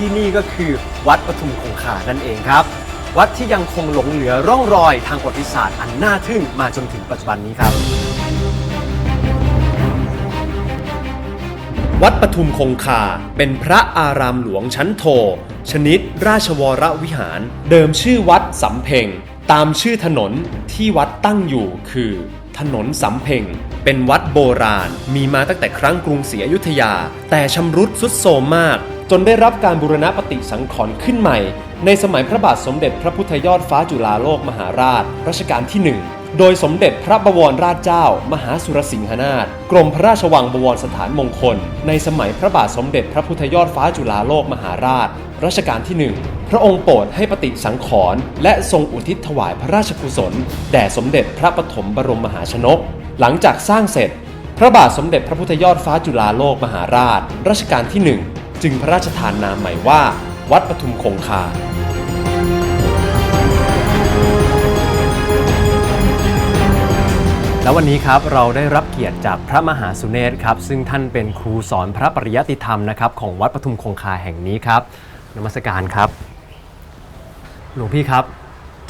ที่นี่ก็คือวัดปทุมคงคานั่นเองครับ วัดที่ยังคงหลงเหลือร่องรอยทางประวัติศาสตร์อันน่าทึ่งมาจนถึงปัจจุบันนี้ครับ วัดปทุมคงคาเป็นพระอารามหลวงชั้นโท ชนิดราชวรวิหาร เดิมชื่อวัดสำเพ็งตามชื่อถนนที่วัดตั้งอยู่คือ ถนนสำเพ็งเป็นวัดโบราณ มีมาตั้งแต่ครั้งกรุงศรีอยุธยา แต่ชำรุดสุดโทรมมาก จนได้รับการบูรณปฏิสังขรณ์ขึ้นใหม่ ในสมัยพระบาทสมเด็จพระพุทธยอดฟ้าจุฬาโลกมหาราชรัชกาลที่หนึ่งโดยสมเด็จพระบวรราชเจ้า มหาสุรสิงหนาถกรมพระราชวังบวรสถานมงคล ในสมัยพระบาทสมเด็จพระพุทธยอดฟ้าจุฬาโลกมหาราชรัชกาลที่หนึ่งพระองค์โปรดให้ปฏิสังขรณ์และทรงอุทิศถวายพระราชกุศล แด่สมเด็จพระปฐมบรมมหาชนก หลังจากสร้างเสร็จ พระบาทสมเด็จพระพุทธยอดฟ้าจุฬาโลกมหาราชรัชกาลที่หนึ่ง จึงพระราชทานนามใหม่ว่า วัดปทุมคงคา แล้ววันนี้ครับเราได้รับเกียรติจากพระมหาสุเนศครับ ซึ่งท่านเป็นครูสอนพระปริยัติธรรมนะครับของวัดปทุมคงคาแห่งนี้ครับนมัสการครับ หลวงพี่ครับ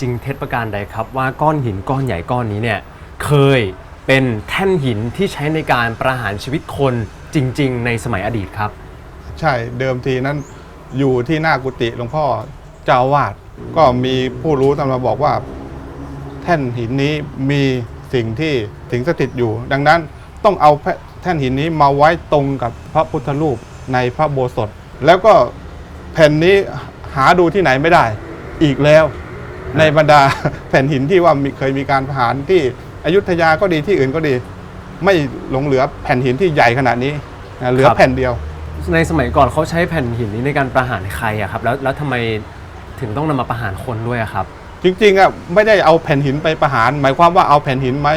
จริงเท็จประการใดครับ ว่าก้อนหินก้อนใหญ่ก้อนนี้เนี่ยเคยเป็นแท่นหินที่ใช้ในการประหารชีวิตคนจริง ๆ ในสมัยอดีตครับ ใช่เดิมทีนั้นอยู่ที่หน้ากุฏิหลวงพ่อเจ้าอาวาดก็มีผู้รู้ตามมาบอกว่า แท่นหินนี้มีสิ่งที่สิงสถิตอยู่ ดังนั้นต้องเอาแพแท่นหินนี้มาไว้ตรงกับพระพุทธรูปในพระโบสถ แล้วก็แผ่นนี้หาดูที่ไหนไม่ได้ อีกแล้ว ในบรรดาแผ่นหินที่ว่ามีเคยมีการประหารที่อยุธยาก็ดีที่อื่นก็ดี ไม่หลงเหลือแผ่นหินที่ใหญ่ขนาดนี้นะเหลือครับแผ่นเดียว ในสมัยก่อนเขาใช้แผ่นหินนี้ในการประหารใครอะครับแล้วแล้วทำไมถึงต้องนำมาประหารคนด้วยอะครับ จริงๆอะไม่ได้เอาแผ่นหินไปประหาร หมายความว่าเอาแผ่นหินไว้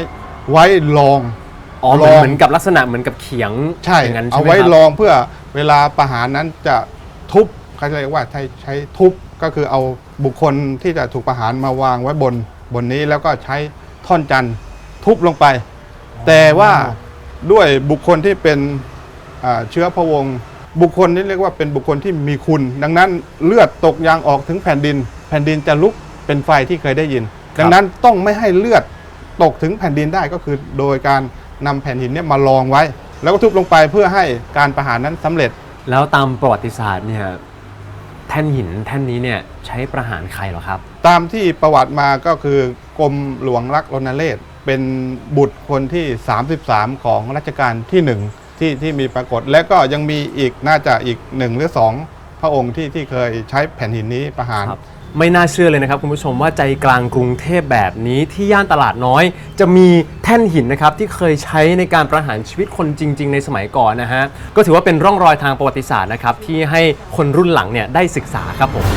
ไว้ลอง อ๋อเหมือนลอง เหมือนกับลักษณะเหมือนกับเขียงใช่อย่างนั้นใช่เอาไหมไว้ครับลองเพื่อเวลาประหารนั้นจะทุบเขาเรียกว่าใช้ใช้ทุบก็คือเอาบุคคลที่จะถูกประหารมาวางไว้บนบนนี้แล้วก็ใช้ท่อนจันทร์ทุบลงไป แต่ว่าด้วยบุคคลที่เป็นอ่าเชื้อพระวงศ์ บุคคลนี้เรียกว่าเป็นบุคคลที่มีคุณ ดังนั้นเลือดตกยางออกถึงแผ่นดิน แผ่นดินจะลุกเป็นไฟที่เคยได้ยิน ดังนั้นต้องไม่ให้เลือดตกถึงแผ่นดินได้ก็คือโดยการนำแผ่นหินเนี่ยมาลองไว้ แล้วก็ทุบลงไปเพื่อให้การประหารนั้นสำเร็จ แล้วตามประวัติศาสตร์เนี่ยแท่นหินแท่นนี้เนี่ยใช้ประหารใครเหรอครับ ตามที่ประวัติมาก็คือกรมหลวงรักรณเรศเป็นบุตรคนที่ 33 ของรัชกาลที่หนึ่ง ที่ที่มีปรากฏ และก็ยังมีอีกน่าจะอีกหนึ่งหรือสองพระองค์ที่ที่เคยใช้แผ่นหินนี้ประหาร ครับไม่น่าเชื่อเลยนะครับคุณผู้ชมว่าใจกลางกรุงเทพแบบนี้ที่ย่านตลาดน้อย จะมีแท่นหินนะครับที่เคยใช้ในการประหารชีวิตคนจริง ๆ ในสมัยก่อนนะฮะก็ถือว่าเป็นร่องรอยทางประวัติศาสตร์นะครับที่ให้คนรุ่นหลังเนี่ยได้ศึกษาครับผม